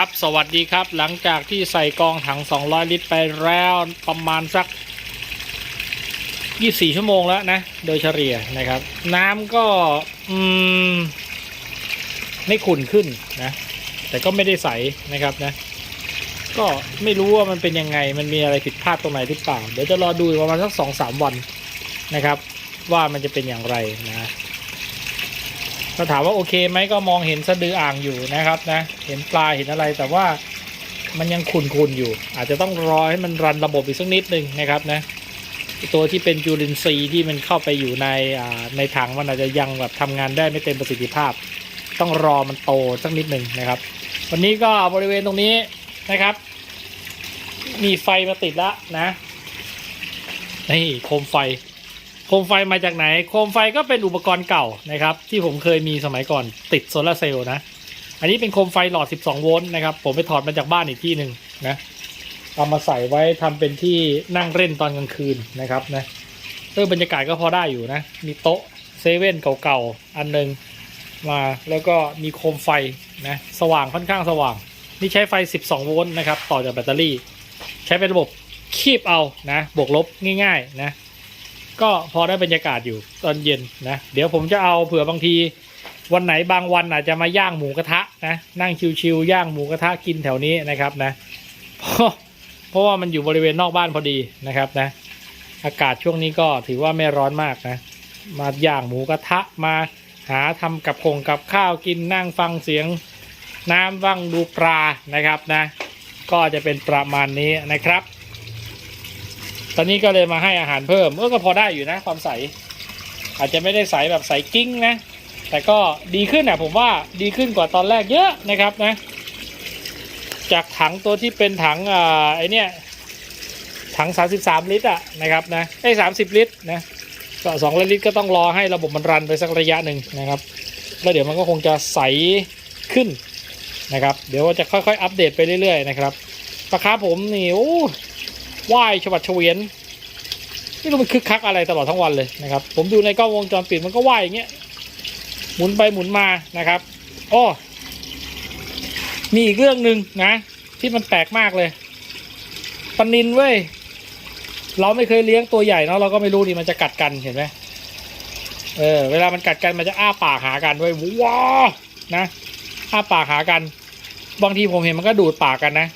ครับสวัสดีครับหลังจากที่ใส่กองถัง 200 ลิตรไปแล้วประมาณสัก 24 ชั่วโมงแล้วนะ โดยเฉลี่ยนะครับ น้ำก็อืมไม่ขุ่นขึ้นนะ แต่ก็ไม่ได้ใสนะครับนะ ก็ไม่รู้ว่ามันเป็นยังไงมันมีอะไรผิดพลาดตรงไหนหรือเปล่า เดี๋ยวจะรอดูประมาณสักสองสามวันนะครับ ว่ามันจะเป็นอย่างไรนะ ถ้าถามว่าโอเคไหมก็มองเห็นสะดืออ่างอยู่นะครับนะ เห็นปลาเห็นอะไรแต่ว่ามันยังขุ่นๆอยู่ อาจจะต้องรอให้มันรันระบบอีกสักนิดนึงนะครับนะตัวที่เป็นจุลินทรีย์ที่มันเข้าไปอยู่ในในถังมันอาจจะยังแบบทำงานได้ไม่เต็มประสิทธิภาพ ต้องรอมันโตสักนิดหนึ่งนะครับ วันนี้ก็บริเวณตรงนี้นะครับ มีไฟมาติดแล้วนะนี่โคมไฟ โคมไฟมาจากไหน โคมไฟก็เป็นอุปกรณ์เก่านะครับ ที่ผมเคยมีสมัยก่อนติดโซลาร์เซลล์นะ อันนี้เป็นโคมไฟหลอด 12 โวลต์นะครับ ผมไปถอดมาจากบ้านอีกที่หนึ่งนะเอามาใส่ไว้ทำเป็นที่นั่งเล่นตอนกลางคืนนะครับนะเออบรรยากาศก็พอได้อยู่นะ มีโต๊ะเซเว่นเก่าๆ อันหนึงมาแล้วก็มีโคมไฟนะสว่างค่อนข้างสว่าง นี่ใช้ไฟ 12 โวลต์นะครับ ต่อจากแบตเตอรี่ ใช้เป็นระบบคีบเอานะบวกลบง่ายๆนะ ก็พอได้บรรยากาศอยู่ตอนเย็นนะ เดี๋ยวผมจะเอาเผื่อบางทีวันไหนบางวันอาจจะมาย่างหมูกระทะนะนั่งชิวๆย่างหมูกระทะกินแถวนี้นะครับนะเพราะเพราะว่ามันอยู่บริเวณนอกบ้านพอดีนะครับนะ อากาศช่วงนี้ก็ถือว่าไม่ร้อนมากนะ มาย่างหมูกระทะมาหาทำกับคงกับข้าวกินนั่งฟังเสียงน้ำว่างดูปลานะครับนะ ก็จะเป็นประมาณนี้นะครับ ตอนนี้ก็เลยมาให้อาหารเพิ่มเออก็พอได้อยู่นะ ความใส อาจจะไม่ได้ใสแบบใสกิ้งนะ แต่ก็ดีขึ้นอะผมว่าดีขึ้นกว่าตอนแรกเยอะนะครับนะ จากถังตัวที่เป็นถังอ่าไอเนี้ยถัง 33 ลิตรอะนะครับนะไอ้สามสิบลิตรนะก็สองลิตรก็ต้องรอให้ระบบมันรันไปสักระยะหนึ่งนะครับ แล้วเดี๋ยวมันก็คงจะใสขึ้นนะครับ เดี๋ยวจะค่อยๆ อัปเดตไปเรื่อยๆนะครับปลาคาผมนี่โอ้ ว่ายฉวัดเฉวียนไม่รู้มันคึกคักอะไรตลอดทั้งวันเลยนะครับ ผมดูในกล้องวงจรปิดมันก็ว่ายอย่างเงี้ยหมุนไปหมุนมานะครับอ้อมีอีกเรื่องหนึ่งนะ ที่มันแปลกมากเลยปนินเว้ยเราไม่เคยเลี้ยงตัวใหญ่เนาะเราก็ไม่รู้นี่มันจะกัดกันเห็นไหมเออเวลามันกัดกันมันจะอ้าปากหากันเว้ยว้าวนะอ้าปากหากัน บางทีผมเห็นมันก็ดูดปากกันนะ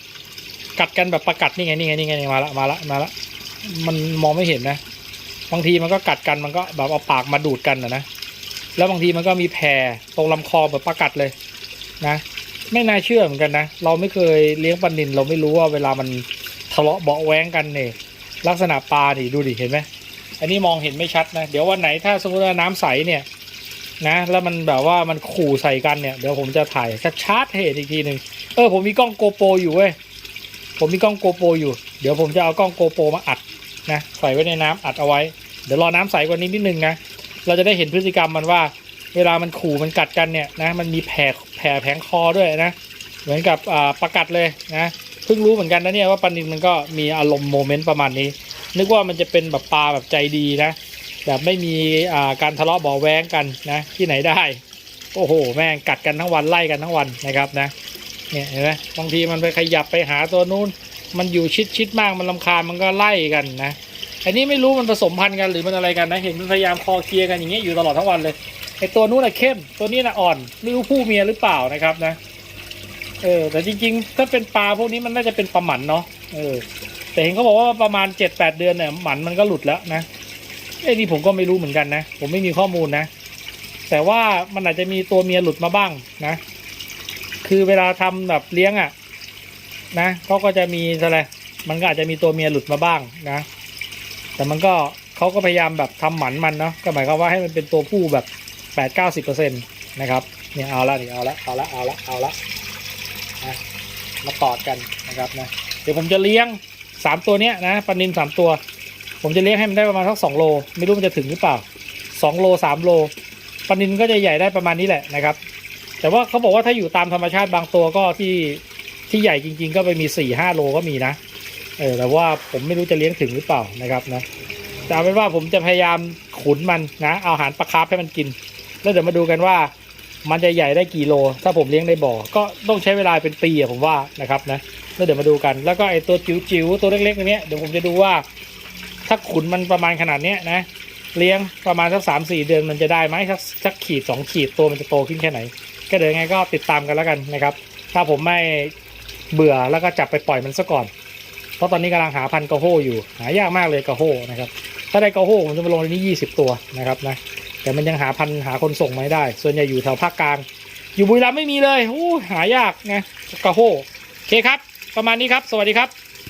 กัดกันแบบประกัดนี่ไงนี่ไงนี่ไงมาละมาละมาละมันมองไม่เห็นนะ บางทีมันก็กัดกันมันก็แบบเอาปากมาดูดกันนะนะแล้วบางทีมันก็มีแผลตรงลำคอแบบประกัดเลยนะ ไม่น่าเชื่อเหมือนกันนะ เราไม่เคยเลี้ยงปลานินเราไม่รู้ว่าเวลามันทะเลาะเบาแว้งกันเนี่ยลักษณะปลาดิดูดิเห็นไหมอันนี้มองเห็นไม่ชัดนะ เดี๋ยววันไหนถ้าสมมติว่าน้ำใสเนี่ยนะ แล้วมันแบบว่ามันขู่ใส่กันเนี่ย เดี๋ยวผมจะถ่ายชัดๆให้เห็นอีกทีหนึ่งเออผมมีกล้องโกโปรอยู่เว้ย ผมมีกล้องโกโปรอยู่ เดี๋ยวผมจะเอากล้องโกโปรมาอัดนะใส่ไว้ในน้ำอัดเอาไว้ เดี๋ยวรอน้ำใสกว่านี้นิดนึงนะ เราจะได้เห็นพฤติกรรมมันว่า เวลามันขู่มันกัดกันเนี่ยนะมันมีแผลแผลแผงคอด้วยนะ เหมือนกับประกัดเลยนะเพิ่งรู้เหมือนกันนะเนี่ยว่าปลานินมันก็มีอารมณ์โมเมนต์ประมาณนี้ นึกว่ามันจะเป็นแบบปลาแบบใจดีนะแบบไม่มีการทะเลาะเบาะแว้งกันนะที่ไหนได้โอ้โห แม่งกัดกันทั้งวันไล่กันทั้งวันนะครับนะ เนี่ยเห็นไหมบางทีมันไปขยับไปหาตัวนู้น มันอยู่ชิดชิดมากมันลำคาญมันก็ไล่กันนะอันนี้ไม่รู้มันผสมพันธุ์กันหรือมันอะไรกันนะเห็นมันพยายามคอเคลียร์กันอย่างเงี้ยอยู่ตลอดทั้งวันเลยไอตัวนู้นน่ะเข้มตัวนี้น่ะอ่อนไม่รู้ผู้เมียหรือเปล่านะครับนะเออแต่จริงๆ ถ้าเป็นปลาพวกนี้มันน่าจะเป็นปลาหมันเนาะเออแต่เห็นเขาบอกว่าประมาณเจ็ดแปดเดือนเนี่ยหมันมันก็หลุดแล้วนะไอ้นี่ผมก็ไม่รู้เหมือนกันนะ ผมไม่มีข้อมูลนะ แต่ว่ามันอาจจะมีตัวเมียหลุดมาบ้างนะ คือเวลาทำแบบเลี้ยงอะ่ะ นะเขาก็จะมีอะไรมันก็อาจจะมีตัวเมียหลุดมาบ้างนะ แต่มันก็เขาก็พยายามแบบทำหมันมันเนาะก็หมายความว่าให้มันเป็นตัวผู้แบบแปดเก้าสิบเปอร์เซ็นต์นะครับเนี่ยเอาละนี่เอาละเอาละเอาละเอาละนะมาตอดกันนะครับนะเดี๋ยวผมจะเลี้ยงสามตัวเนี้ยนะปลานินสามตัว ผมจะเลี้ยงให้มันได้ประมาณสักสองโล ไม่รู้มันจะถึงหรือเปล่าสองโลสามโลปลานินก็จะใหญ่ได้ประมาณนี้แหละนะครับ แต่ว่าเขาบอกว่าถ้าอยู่ตามธรรมชาติบางตัวก็ที่ที่ใหญ่จริง ๆ ก็ไปมีสี่ห้าโลก็มีนะเออแต่ว่าผมไม่รู้จะเลี้ยงถึงหรือเปล่านะครับนะแต่เอาเป็นว่าผมจะพยายามขุนมันนะเอาอาหารปลาคาร์ฟให้มันกิน แล้วเดี๋ยวมาดูกันว่ามันจะใหญ่ได้กี่โล ถ้าผมเลี้ยงในบ่อ ก็ต้องใช้เวลาเป็นปีอะผมว่านะครับนะแล้วเดี๋ยวมาดูกัน แล้วก็ไอตัวจิ๋วๆตัวเล็กๆอันเนี้ยเดี๋ยวผมจะดูว่า ถ้าขุนมันประมาณขนาดเนี้ยนะ เลี้ยงประมาณสักสามสี่เดือนมันจะได้ไหมสักสักขีดสองขีดตัวมันจะโตขึ้นแค่ไหน ก็เดี๋ยวไงก็ติดตามกันแล้วกันนะครับ ถ้าผมไม่เบื่อแล้วก็จับไปปล่อยมันซะก่อน เพราะตอนนี้กำลังหาพันกระโฮอยู่หายากมากเลยกระโฮนะครับถ้าได้กระโฮผมจะมาลงในนี้ยี่สิบตัวนะครับนะแต่มันยังหาพันหาคนส่งไม่ได้ ส่วนใหญ่อยู่แถวภาคกลาง อยู่บุรีรัมย์ไม่มีเลยโอ้หายากนะกระโฮโอเคครับ ประมาณนี้ครับ สวัสดีครับ